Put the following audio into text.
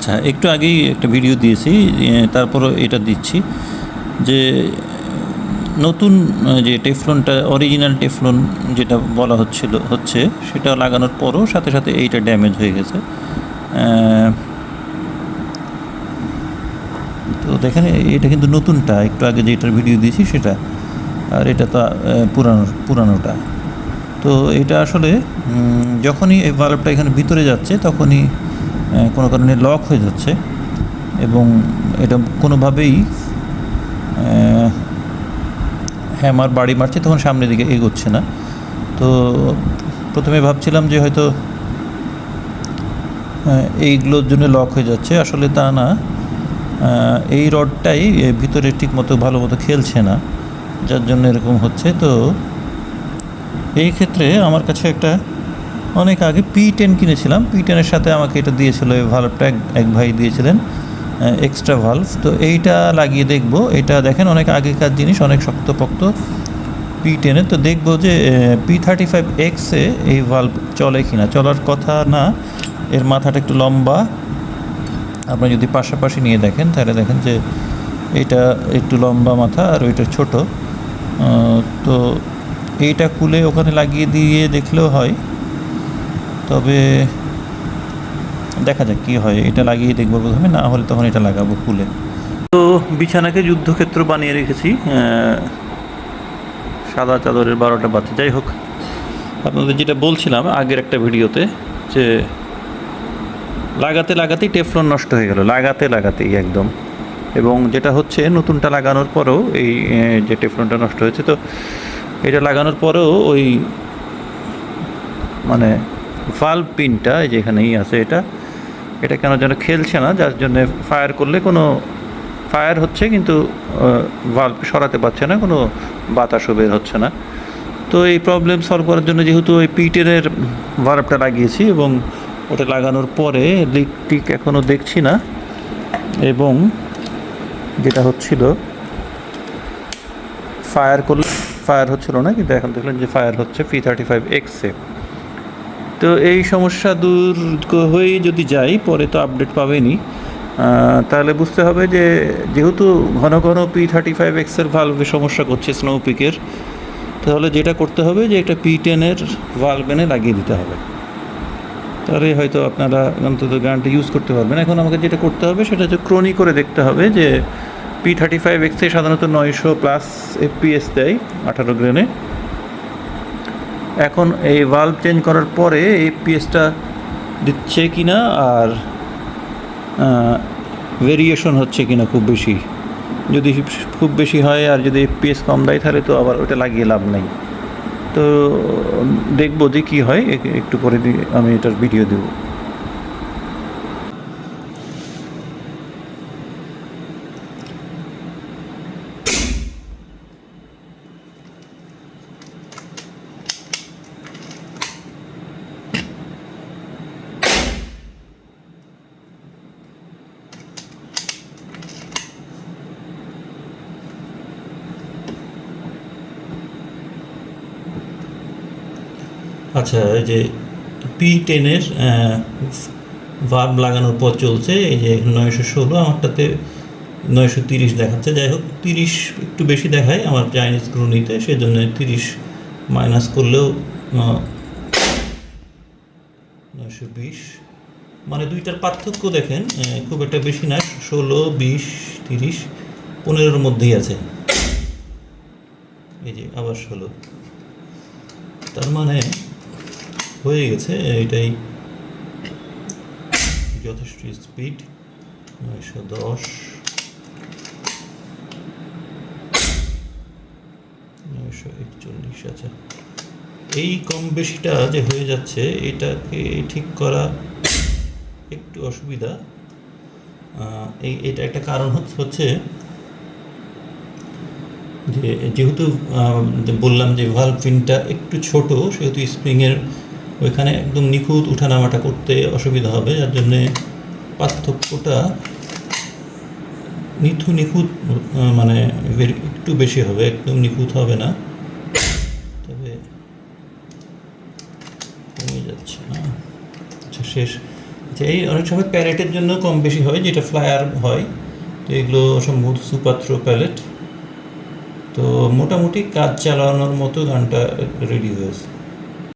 আচ্ছা একটু আগেই একটা ভিডিও দিয়েছি তারপরও এটা দিচ্ছি যে, নতুন যে টেফলনটা অরিজিনাল টেফলন যেটা বলা হচ্ছিল, হচ্ছে, সেটা লাগানোর পরও সাথে সাথে এইটা ড্যামেজ হয়ে গেছে। তো দেখেন, এটা কিন্তু নতুনটা, একটু আগে যেটার ভিডিও দিয়েছি সেটা, আর এটা তো পুরানো, পুরানোটা। তো এটা আসলে যখনই এই বাল্বটা এখানে ভিতরে যাচ্ছে, তখনই কোনো কারণে লক হয়ে যাচ্ছে এবং এটা কোনোভাবেই হ্যামার বাড়ি মারছে, তখন সামনের দিকে এগোচ্ছে না। তো প্রথমে ভাবছিলাম যে হয়তো এইগুলোর জন্য লক হয়ে যাচ্ছে। আসলে তা না। এই রডটাই ভিতরে ঠিক মতো ভালো মতো খেলছে না, যার জন্য এরকম হচ্ছে। তো এই ক্ষেত্রে আমার কাছে একটা অনেক আগে পি টেন কিনেছিলাম। পি টেনের সাথে আমাকে এটা দিয়েছিল, এই ভাল্বটা এক ভাই দিয়েছিলেন এক্সট্রা ভাল্ভ তো এইটা লাগিয়ে দেখব। এটা দেখেন, অনেক আগেকার জিনিস, অনেক শক্তপোক্ত পি টেনের তো দেখব যে পি থার্টি ফাইভ এক্সে এই ভাল্ব চলে কি না চলার কথা না, এর মাথাটা একটু লম্বা। আপনি যদি পাশাপাশি নিয়ে দেখেন, তাহলে দেখেন যে এটা একটু লম্বা মাথা আর ওইটা ছোট। তো এইটা খুলে ওখানে লাগিয়ে দিয়ে দেখলেও হয়। তবে দেখা যাক কী হয়, এটা লাগিয়ে দেখব প্রথমে, না হলে তখন এটা লাগাবো খুলে তো বিছানাকে যুদ্ধক্ষেত্র বানিয়ে রেখেছি সাদা চাদরের বারোটা বাচ্চা যাই হোক, আপনাদের যেটা বলছিলাম আগের একটা ভিডিওতে যে লাগাতে লাগাতেই টেফলন নষ্ট হয়ে গেল, লাগাতে লাগাতেই একদম। এবং যেটা হচ্ছে, নতুনটা লাগানোর পরেও এই যে টেফলনটা নষ্ট হয়েছে, তো এটা লাগানোর পরেও ওই মানে ভাল্ব পিনটা এই যে এখানেই আছে এটা এটা কেন যেন খেলছে না, যার জন্য ফায়ার করলে কোনো ফায়ার হচ্ছে কিন্তু ভাল্ব সরাতে পারছে না, কোনো বাতাসও বের হচ্ছে না। তো এই প্রবলেম সলভ করার জন্য যেহেতু ওই পিটেনের ভাল্বটা লাগিয়েছি এবং ওটা লাগানোর পরে লিক টিক এখনও দেখছি না, এবং যেটা হচ্ছিল ফায়ার করলে ফায়ার হচ্ছিল না, কিন্তু এখন দেখলেন যে ফায়ার হচ্ছে পি থার্টি ফাইভ এক্সে তো এই সমস্যা দূর ক- হয়ে যদি যাই, পরে তো আপডেট পাবেনি তাহলে বুঝতে হবে যে, যেহেতু ঘন ঘন পি থার্টি ফাইভ এক্সের ভালভে সমস্যা করছে স্নো পিকের তাহলে যেটা করতে হবে যে একটা পি টেনের ভালভ এনে লাগিয়ে দিতে হবে। তাহলে হয়তো আপনারা অন্তত গানটা ইউজ করতে পারবেন। এখন আমাকে যেটা করতে হবে, সেটা হচ্ছে ক্রোনি করে দেখতে হবে যে পি থার্টি ফাইভ এক্সে সাধারণত নয়শো প্লাস এফপিএস দেয়, আঠারো গ্রেনে এখন এই ভাল্ব চেঞ্জ করার পরে এই পিএসটা দিচ্ছে কি না আর ভেরিয়েশন হচ্ছে কি না খুব বেশি। যদি খুব বেশি হয় আর যদি পিএস কম দেয় তাহলে তো আবার ওটা লাগিয়ে লাভ নেই। তো, দেখব যে কী হয় একটু পরে আমি এটার ভিডিও দেবো। আচ্ছা এই যে পি টেনের ভার্ব লাগানোর পর চলছে, এই যে নয়শো ষোলো, আমারটাতে নয়শো তিরিশ দেখাচ্ছে। যাই হোক, তিরিশ একটু বেশি দেখায় আমার চাইনিজ ক্রুনিতে সেই জন্য তিরিশ মাইনাস করলেও নয়শো বিশ। মানে দুইটার পার্থক্য দেখেন খুব একটা বেশি না, ষোলো, বিশ, তিরিশ, পনেরোর মধ্যেই আছে। এই যে আবার ষোলো। তার মানে হয়ে গেছে, এটাই যথেষ্ট স্পিড নয়শো দশ। নয়শো একচল্লিশ আছে এই কম বেশিটা যে হয়ে যাচ্ছে, এটাকে ঠিক করা একটু অসুবিধা। এই, এটা একটা কারণ হচ্ছে- হচ্ছে যে, যেহেতু বললাম যে ভালভ পিনটা একটু ছোট, সেহেতু স্প্রিংয়ের ওইখানে একদম নিখুঁত উঠানামাটা করতে অসুবিধা হবে, যার জন্যে পার্থক্যটা নিথু নিখুঁত মানে একটু বেশি হবে, একদম নিখুঁত হবে না। তবে কমে যাচ্ছে না। আচ্ছা শেষ। আচ্ছা এই অনেক সময় প্যালেটের জন্য কম বেশি হয়, যেটা ফ্লায়ার হয়। তো এগুলো সম্ভবত সুপাত্র প্যালেট। তো মোটামুটি কাজ চালানোর মতো গানটা রেডি হয়েছে।